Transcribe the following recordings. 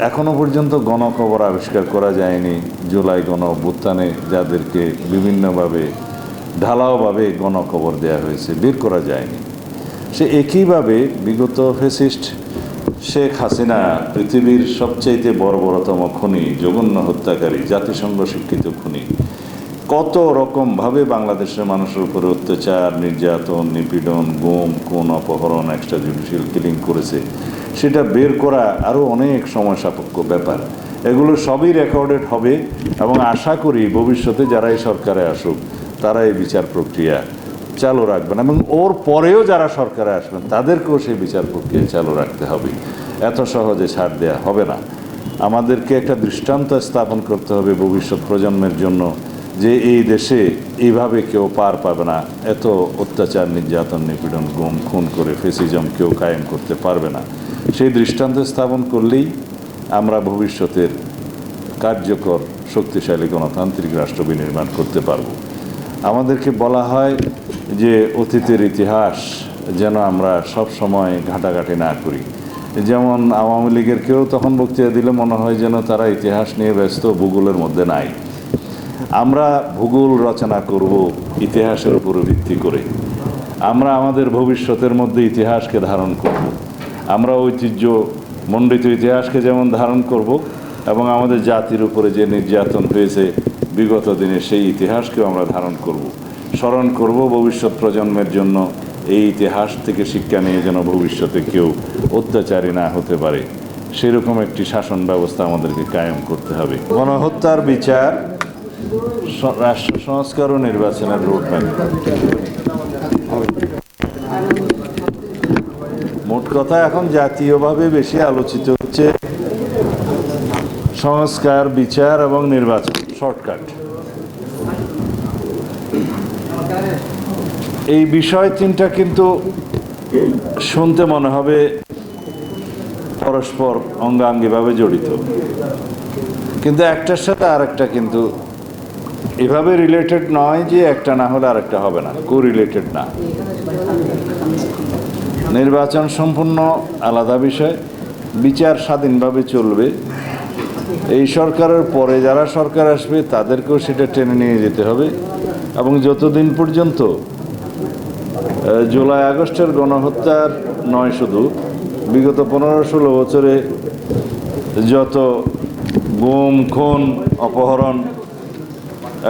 এখনও পর্যন্ত গণকবর আবিষ্কার করা যায়নি। জুলাই গণ অভ্যুত্থানে যাদেরকে বিভিন্নভাবে, ঢালাওভাবে গণকবর দেওয়া হয়েছে, বের করা যায়নি। সে একইভাবে বিগত ফেসিস্ট শেখ হাসিনা পৃথিবীর সবচাইতে বর্বরতম খুনি, জঘন্য হত্যাকারী, জাতিসংঘ শিক্ষিত খুনি। কত রকমভাবে বাংলাদেশের মানুষের উপরে অত্যাচার, নির্যাতন, নিপীড়ন, গুম কোন অপহরণ এক্সট্রা জুডিশিয়াল কিলিং করেছে। সেটা বের করা আরও অনেক সময় সাপেক্ষ ব্যাপার। এগুলো সবই রেকর্ডেড হবে এবং আশা করি ভবিষ্যতে যারা এই সরকারে আসুক, তারা এই বিচার প্রক্রিয়া চালু রাখবেন এবং ওর পরেও যারা সরকারে আসবেন, তাদেরকেও সেই বিচার প্রক্রিয়া চালু রাখতে হবে। এত সহজে ছাড় দেওয়া হবে না। আমাদেরকে একটা দৃষ্টান্ত স্থাপন করতে হবে ভবিষ্যৎ প্রজন্মের জন্য। যে এই দেশে এইভাবে কেউ পার পাবে না, এত অত্যাচার, নির্যাতন, নিপীড়ন, গুম, খুন করে ফেসিজম কেউ কায়েম করতে পারবে না। সেই দৃষ্টান্ত স্থাপন করলেই আমরা ভবিষ্যতের কার্যকর, শক্তিশালী গণতান্ত্রিক রাষ্ট্র বিনির্মাণ করতে পারব। আমাদেরকে বলা হয় যে অতীতের ইতিহাস যেন আমরা সব সময় ঘাটাঘাটি না করি। যেমন আওয়ামী লীগের কেউ তখন বক্তৃতা দিলে মনে হয় যেন তারা ইতিহাস নিয়ে ব্যস্ত, ভূগোলের মধ্যে নাই। আমরা ভূগোল রচনা করব, ইতিহাসের উপর ভিত্তি করে। আমরা আমাদের ভবিষ্যতের মধ্যে ইতিহাসকে ধারণ করব। আমরা ঐতিহ্য মণ্ডিত ইতিহাসকে যেমন ধারণ করব, এবং আমাদের জাতির উপরে যে নির্যাতন হয়েছে বিগত দিনে, সেই ইতিহাসকেও আমরা ধারণ করব। স্মরণ করব ভবিষ্যৎ প্রজন্মের জন্য, এই ইতিহাস থেকে শিক্ষা নিয়ে যেন ভবিষ্যতে কেউ অত্যাচারী না হতে পারে। সেরকম একটি শাসন ব্যবস্থা আমাদেরকে কায়েম করতে হবে। গণহত্যার বিচার রাষ্ট্র সংস্কার ও নির্বাচনের রোডম্যাপ মোট কথা, এখন জাতীয়ভাবে বেশি আলোচিত হচ্ছে সংস্কার, বিচার এবং নির্বাচন শর্টকাট এই বিষয় তিনটা কিন্তু শুনতে মনে হবে পরস্পর অঙ্গাঙ্গিভাবে জড়িত। কিন্তু একটার সাথে আরেকটা কিন্তু এভাবে রিলেটেড নয় যে একটা না হলে আরেকটা হবে না কো রিলেটেড না। নির্বাচন সম্পূর্ণ আলাদা বিষয়, বিচার স্বাধীনভাবে চলবে। এই সরকারের পরে যারা সরকার আসবে, তাদেরকেও সেটা টেনে নিয়ে যেতে হবে। এবং যতদিন পর্যন্ত জুলাই, আগস্টের গণহত্যার নয় শুধু, বিগত পনেরো, ষোলো বছরে যত গুম খুন, অপহরণ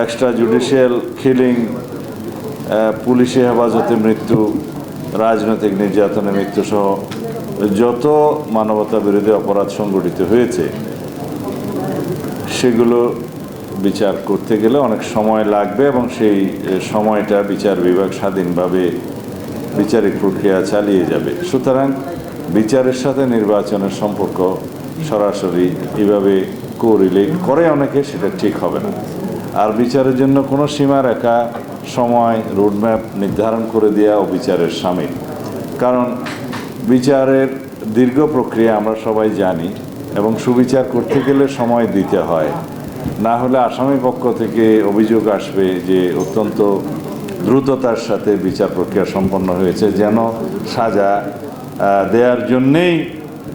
এক্সট্রা জুডিশিয়াল কিলিং পুলিশি হেফাজতে মৃত্যু, রাজনৈতিক নির্যাতনে মৃত্যুসহ যত মানবতা বিরোধী অপরাধ সংগঠিত হয়েছে, সেগুলো বিচার করতে গেলে অনেক সময় লাগবে এবং সেই সময়টা বিচার বিভাগ স্বাধীনভাবে বিচারিক প্রক্রিয়া চালিয়ে যাবে। সুতরাং বিচারের সাথে নির্বাচনের সম্পর্ক সরাসরি এভাবে কোরিলেট করে অনেকে সেটা ঠিক হবে না। আর বিচারের জন্য কোনো সীমারেখা, সময়, রোডম্যাপ নির্ধারণ করে দেওয়া ও বিচারের সামিল। কারণ বিচারের দীর্ঘ প্রক্রিয়া আমরা সবাই জানি এবং সুবিচার করতে গেলে সময় দিতে হয়। না হলে আসামি পক্ষ থেকে অভিযোগ আসবে যে অত্যন্ত দ্রুততার সাথে বিচার প্রক্রিয়া সম্পন্ন হয়েছে, যেন সাজা দেওয়ার জন্যেই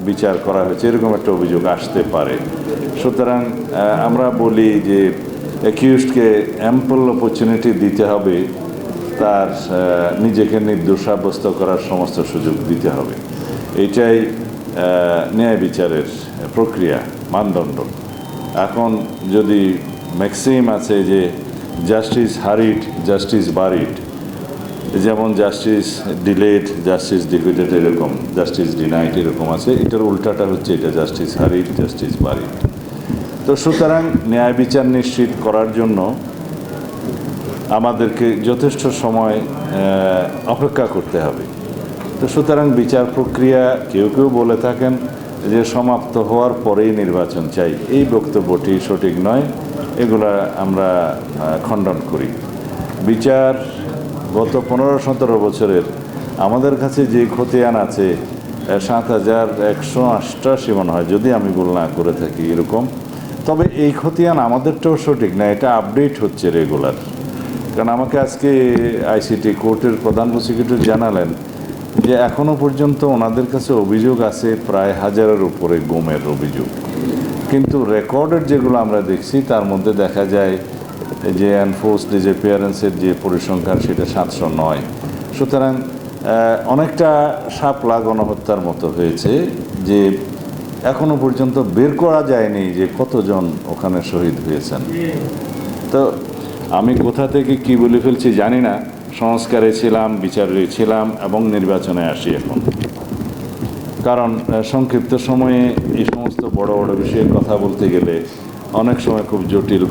বিচার করা হয়েছে, এরকম একটা অভিযোগ আসতে পারে। সুতরাং আমরা বলি যে অ্যাকিউজকে অ্যাম্পল অপরচুনিটি দিতে হবে, তার নিজেকে নির্দোষ সাব্যস্ত করার সমস্ত সুযোগ দিতে হবে। এটাই ন্যায় বিচারের প্রক্রিয়া, মানদণ্ড। এখন যদি ম্যাক্সিম আছে যে জাস্টিস হারিড জাস্টিস বারিড যেমন জাস্টিস ডিলেড জাস্টিস ডিভিডেড এরকম জাস্টিস ডিনাইট এরকম আছে, এটার উল্টাটা হচ্ছে এটা জাস্টিস হারিড জাস্টিস বারিড তো সুতরাং ন্যায় বিচার নিশ্চিত করার জন্য আমাদেরকে যথেষ্ট সময় অপেক্ষা করতে হবে। তো সুতরাং বিচার প্রক্রিয়া কেউ কেউ বলে থাকেন যে সমাপ্ত হওয়ার পরেই নির্বাচন চাই। এই বক্তব্যটি সঠিক নয়, এগুলা আমরা খণ্ডন করি। বিচার গত পনেরো সতেরো বছরের আমাদের কাছে যে খতিয়ান আছে সাত হাজার একশো অষ্টাশি মনে হয়, যদি আমি ভুল না করে থাকি, এরকম। তবে এই খতিয়ান আমাদেরটাও সঠিক না, এটা আপডেট হচ্ছে রেগুলার কারণ আমাকে আজকে আইসিটি কোর্টের প্রধান প্রসিকিউটর জানালেন যে এখনও পর্যন্ত ওনাদের কাছে অভিযোগ আছে প্রায় হাজারের উপরে গুমের অভিযোগ। কিন্তু রেকর্ডেড যেগুলো আমরা দেখছি, তার মধ্যে দেখা যায় যে অ্যানফোর্স ডিজেপিয়ারেন্সের যে পরিসংখ্যান, সেটা সাতশো নয়। সুতরাং অনেকটা শাপলা গণহত্যার মতো হয়েছে যে এখনও পর্যন্ত বের করা যায়নি যে কতজন ওখানে শহীদ হয়েছেন। তো আমি কোথা থেকে কি বলে ফেলছি জানি না। সংস্কারে ছিলাম, বিচারে ছিলাম এবং নির্বাচনে আসি এখন। কারণ সংক্ষিপ্ত সময়ে এই সমস্ত বড় বড় বিষয়ে কথা বলতে গেলে অনেক সময় খুব জটিল